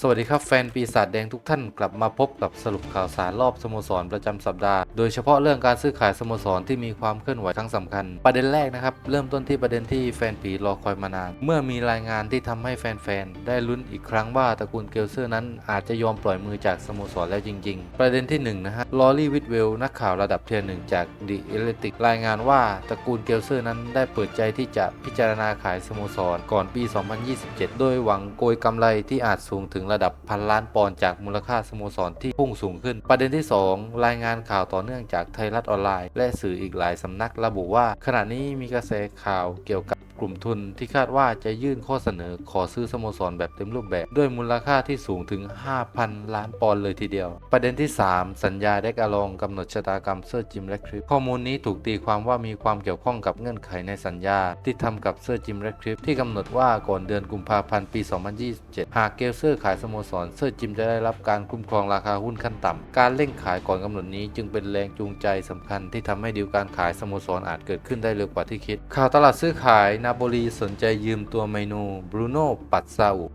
สวัสดีครับแฟนปีศาจแดงทุกท่านกลับมาพบกับสรุปข่าวสารรอบสโมสรประจำสัปดาห์ โดยเฉพาะเรื่องการซื้อขายสโมสรที่มีความเคลื่อนไหวทั้งสำคัญ ประเด็นแรกนะครับ เริ่มต้นที่ประเด็นที่แฟนผีรอคอยมานาน เมื่อมีรายงานที่ทำให้แฟนๆ ได้ลุ้นอีกครั้งว่าตระกูลเกลเซอร์นั้นอาจจะยอมปล่อยมือจากสโมสรแล้วจริง ๆ ประเด็นที่หนึ่งนะฮะลอรี่วิทเวลนักข่าวระดับเทียร์หนึ่งจากดีเอเลติกรายงานว่าตระกูลเกลเซอร์นั้นได้เปิดใจที่จะพิจารณาขายสโมสรก่อนปี 2027 โดยหวังโกยกำไรที่อาจสูงถึงระดับพันล้านปอนด์จากมูลค่าสโมสรที่พุ่งสูงขึ้น ประเด็นที่ 2 รายงานข่าวต่อเนื่องจากไทยรัฐออนไลน์ และสื่ออีกหลายสำนักระบุว่า ขณะนี้มีกระแสข่าวเกี่ยวกับ กลุ่มทุนที่คาดว่าจะยื่นข้อเสนอขอซื้อสโมสรแบบเต็มรูปแบบ ด้วยมูลค่าที่สูงถึง 5,000 ล้านปอนด์เลยทีเดียว ประเด็นที่ 3 สัญญาเด็กอลองกำหนดชะตากรรมเซอร์จิมและคริปข้อมูลนี้ถูกตีความว่ามีความเกี่ยวข้องกับเงื่อนไขในสัญญา ที่ทำกับเซอร์จิมและคริปที่กำหนดว่าก่อนเดือนกุมภาพันธ์ปี 2027 หากเกลเซอร์ขายสโมสรเซอร์จิมจะได้รับการคุ้มครองราคาหุ้นขั้นต่ำการเร่งขายก่อนกำหนดนี้จึงเป็นแรงจูงใจสำคัญที่ทำให้ดีลการขายสโมสรอาจเกิดขึ้นได้เร็วกว่าที่คิด ข่าวตลาดซื้อขายนาโปลีสนใจยืมตัวเมนูบรูโน่ปัตซาอุ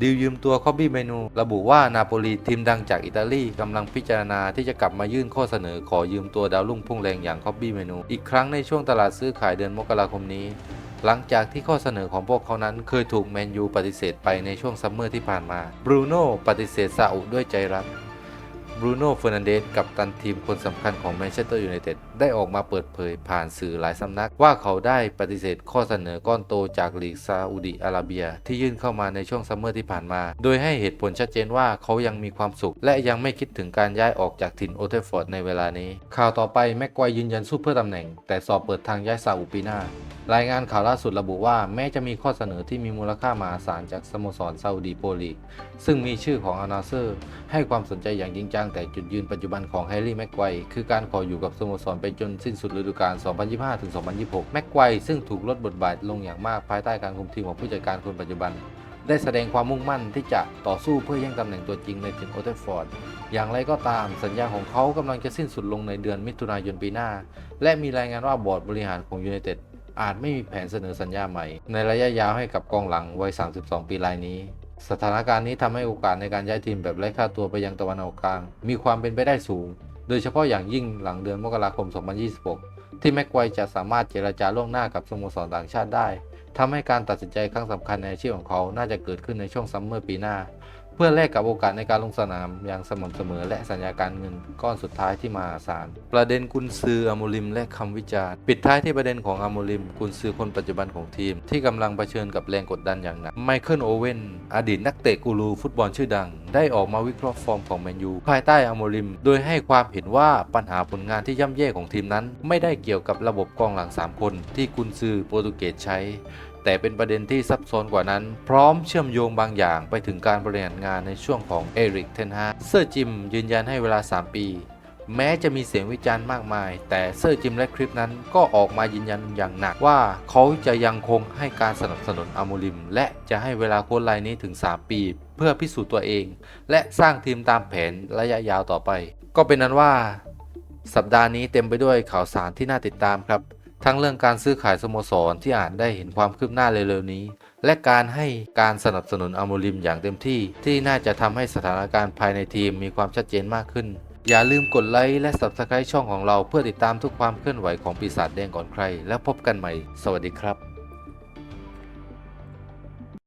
ดีลยืมตัวคอบบี้เมนู ระบุว่านาโปลีทีมดังจากอิตาลีกำลังพิจารณาที่จะกลับมายื่นข้อเสนอขอยืมตัวดาวรุ่งพุ่งแรงอย่างคอบบี้เมนู อีกครั้งในช่วงตลาดซื้อขายเดือนมกราคมนี้ หลังจากที่ข้อเสนอของพวกเขานั้นเคยถูกแมนยูปฏิเสธไปในช่วงซัมเมอร์ที่ผ่านมาบรูโน่ปฏิเสธซาอุด้วยใจรัก บรูโน่เฟอร์นันเดสกับตันทีมคนสำคัญของแมนเชสเตอร์ยูไนเต็ดได้ออกมาเปิดเผยผ่านสื่อหลายสำนัก ว่าเขาได้ปฏิเสธข้อเสนอก้อนโตจากลีกซาอุดิอาระเบีย ที่ยื่นเข้ามาในช่วงซัมเมอร์ที่ผ่านมา โดยให้เหตุผลชัดเจนว่าเขายังมีความสุข และยังไม่คิดถึงการย้ายออกจากถิ่นโอเทฟอร์ดในเวลานี้ ข่าวต่อไปแม็กควายยืนยันสู้เพื่อตำแหน่ง แต่สอบเปิดทางย้ายซาอุปีหน้ารายงานข่าวล่าสุดระบุว่าแม้จะมีข้อเสนอที่มีมูลค่ามหาศาลจากสโมสรซาอุดีโปรลีกซึ่งมีชื่อของอานาเซอร์ ให้ความสนใจอย่างจริงจัง้งแต่จุดยืนปัจจุบันของแฮร์รี่แม็กไกวคือการขออยู่กับสโมสรไปจนสิ้นสุดฤดูกาล 2025-2026 แม็กไกวซึ่งถูกลดบทบาทลงอย่างมากภายใต้การคุมทีมของผู้จัดการคนปัจจุบัน ได้แสดงความมุ่งมั่นที่จะต่อสู้เพื่อแย่งตำแหน่งตัวจริงในทีมโอเทฟฟอร์ด อย่างไรก็ตามสัญญาของเขากำลังจะสิ้นสุดลงในเดือนมิถุนายนปีหน้า และมีรายงานว่าบอร์ดบริหารของยูไนเต็ดอาจไม่มีแผนเสนอสัญญาใหม่ ในระยะยาวให้กับกองหลังวัย 32 ปีรายนี้ สถานการณ์นี้ทำให้โอกาสในการย้ายทีมแบบไร้ค่าตัวไปยังตะวันออกกลาง มีความเป็นไปได้สูง โดยเฉพาะอย่างยิ่งหลังเดือนมกราคม 2026 ที่แม็กไกวจะสามารถเจรจาล่วงหน้ากับสโมสรต่างชาติได้ทำให้การตัดสินใจครั้งสำคัญในอาชีพของเขาน่าจะเกิดขึ้นในช่วงซัมเมอร์ปีหน้า เพื่อแลกกับโอกาสในการลงสนามอย่างสม่ำเสมอ และสัญญาการเงินก้อนสุดท้ายที่มหาศาล ประเด็นกุนซืออามูลิมและคำวิจารณ์ ปิดท้ายที่ประเด็นของอามูลิม กุนซือคนปัจจุบันของทีม ที่กำลังเผชิญกับแรงกดดันอย่างหนักไมเคิลโอเว่นอดีตนักเตะกูรูฟุตบอลชื่อดัง ได้ออกมาวิเคราะห์ฟอร์มของแมนยูภายใต้อามูลิม โดยให้ความเห็นว่าปัญหาผลงานที่ย่ำแย่ของทีมนั้น ไม่ได้เกี่ยวกับระบบกองหลัง 3 คน ที่กุนซือโปรตุเกสใช้ แต่เป็นประเด็นที่ซับซ้อนกว่านั้น พร้อมเชื่อมโยงบางอย่างไปถึงการบริหารงานในช่วงของเอริกเทนฮาเซอร์จิมยืนยันให้เวลา 3 ปี แม้จะมีเสียงวิจารณ์มากมาย แต่เซอร์จิมและคลิปนั้นก็ออกมายืนยันอย่างหนักว่าเขาจะยังคงให้การสนับสนุนอามูลิม และจะให้เวลาโค้ชรายนี้ถึง 3 ปี เพื่อพิสูจน์ตัวเอง และสร้างทีมตามแผนระยะยาวต่อไป ก็เป็นนั้นว่า สัปดาห์นี้เต็มไปด้วยข่าวสารที่น่าติดตามครับ ทั้งเรื่องการซื้อขายสโมสรที่อาจได้เห็นความคืบหน้าเร็วๆนี้ และการให้การสนับสนุนอามูลิมอย่างเต็มที่ ที่น่าจะทำให้สถานการณ์ภายในทีมมีความชัดเจนมากขึ้น อย่าลืมกดไลค์และ Subscribe ช่องของเราเพื่อติดตามทุกความเคลื่อนไหวของปีศาจแดงก่อนใคร แล้วพบกันใหม่ สวัสดีครับ